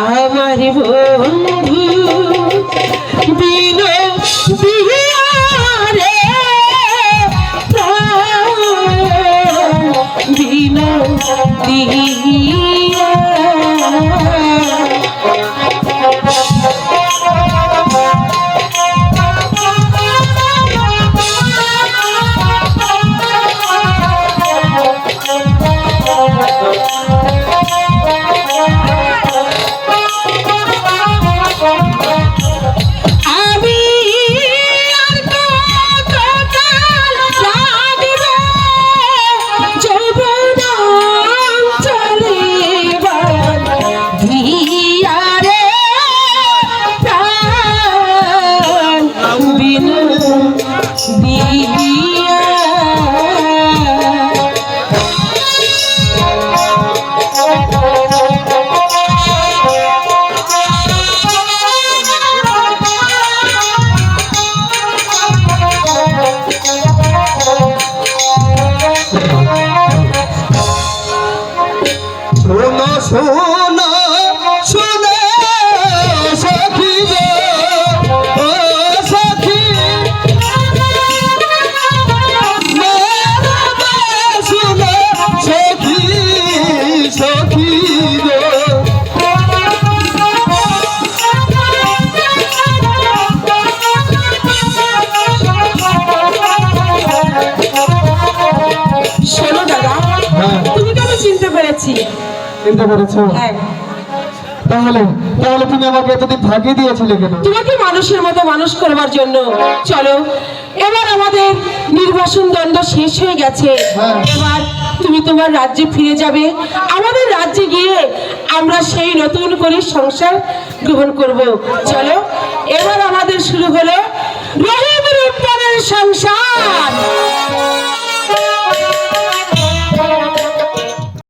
আমার বন্ধু বিনো বিহারে বিনো দিয়া চিনতে পেরেছ? হ্যাঁ। তাহলে তাহলে তুমি আমাকে এতদিন ফাঁকি দিয়েছিলে কেন? তোমাকে মানুষের মতো মানুষ করবার জন্য? চলো এবার আমাদের নির্বাসন দ্বন্দ্ব শেষ হয়ে গেছে। হ্যাঁ। এবার তুমি তোমার রাজ্যে ফিরে যাবে। আমাদের রাজ্যে গিয়ে আমরা সেই নতুন করে সংসার গ্রহণ করব। চলো